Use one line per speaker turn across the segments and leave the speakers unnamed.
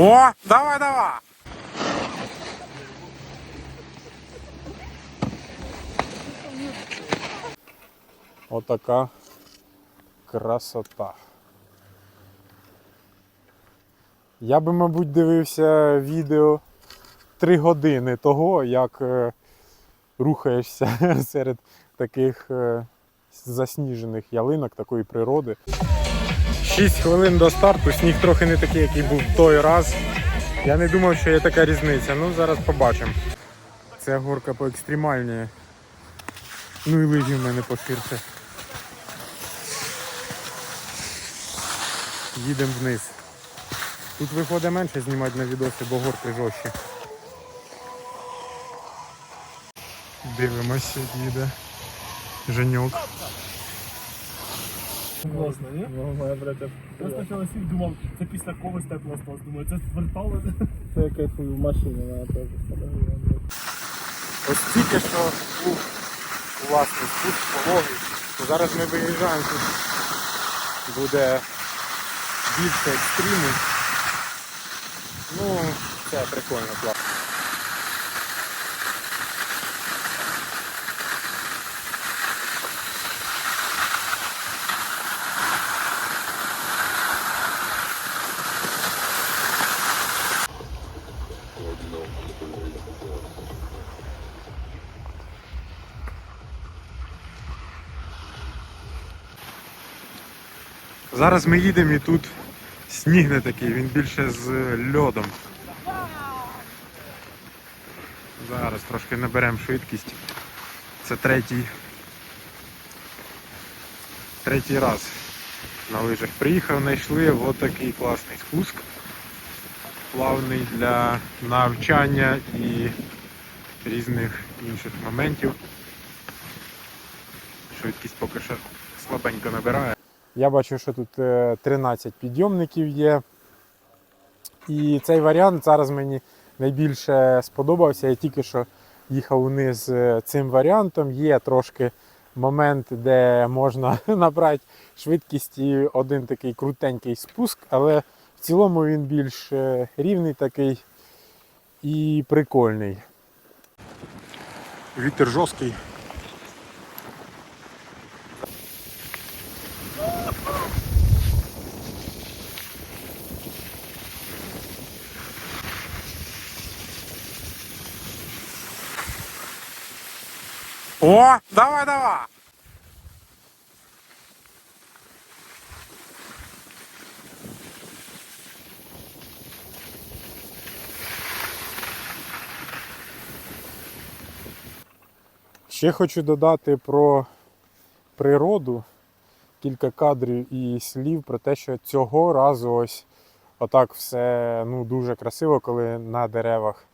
О, давай, давай. Отака красота. Я би, мабуть, дивився відео 3 години того, як е, рухаєшся серед таких е, засніжених ялинок, такої природи. 6 хвилин до старту, сніг трохи не такий, який був той раз. Я не думав, що є така різниця. Ну, зараз побачимо. Це горка по екстремальній. Ну і лижі в мене поширше. Їдемо вниз. Тут виходить менше знімати на відоси, бо горки жорстче. Дивимося, їде. Женьок.
Класно, ні?
Ну, моя браття.
Я спочатку сів думав, це після когось теплостос. Думаю, це вертали.
Це я кайфую в машині, вона теж фотографує.
Ось тільки що був власний спуск пологий, то зараз ми виїжджаємо тут. Буде більше екстриму. Ну, це прикольно, класно. Зараз ми їдемо і тут сніг не такий, він більше з льодом. Зараз трошки наберемо швидкість. Це третій. Третій раз на лижах приїхав, знайшли отакий класний спуск. Плавний для навчання і різних інших моментів. Швидкість поки що слабенько набирає. Я бачу, що тут е, 13 підйомників є. І цей варіант зараз мені найбільше сподобався. Я тільки що їхав униз е, цим варіантом. Є трошки момент, де можна набрати швидкість і один такий крутенький спуск, але в цілому він більш е, рівний такий і прикольний. Вітер жорсткий. О, давай, давай. Ще хочу додати про природу, кілька кадрів і слів про те, що цього разу ось отак все ну, дуже красиво, коли на деревах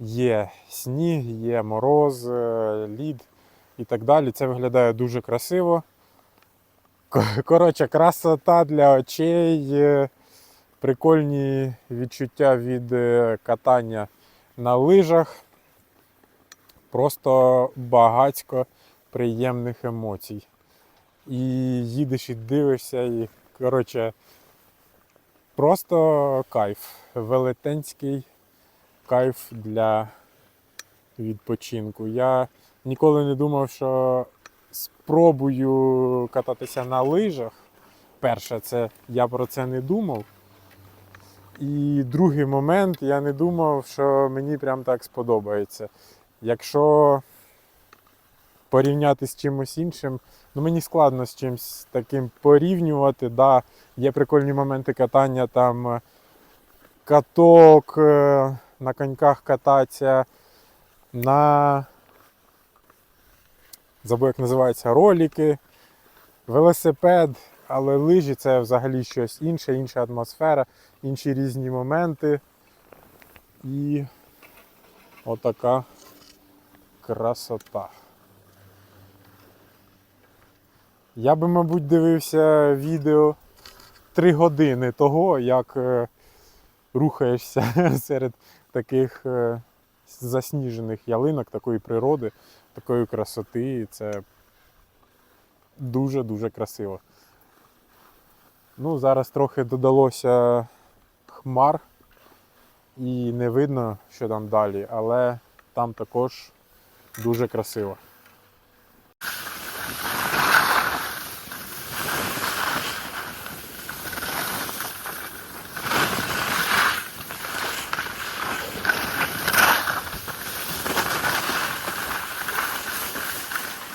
є сніг, є мороз, е, лід і так далі. Це виглядає дуже красиво. Ко- Коротше, красота для очей, е, прикольні відчуття від е, катання на лижах. Просто багацько приємних емоцій. І їдеш і дивишся, і коротше, просто кайф. Велетенський кайф для відпочинку. Я ніколи не думав, що спробую кататися на лижах. Перше, це я про це не думав. І другий момент, я не думав, що мені прям так сподобається. Якщо порівняти з чимось іншим, ну мені складно з чимось таким порівнювати. Да, є прикольні моменти катання, там е, каток, е, на коньках кататися, на забув, як називається, ролики, велосипед, але лижі це взагалі щось інше, інша атмосфера, інші різні моменти. І отака красота. Я би, мабуть, дивився відео 3 години того, як е, рухаєшся серед таких е, засніжених ялинок, такої природи, такої красоти. І це дуже-дуже красиво. Ну, зараз трохи додалося хмар і не видно, що там далі, але там також дуже красиво.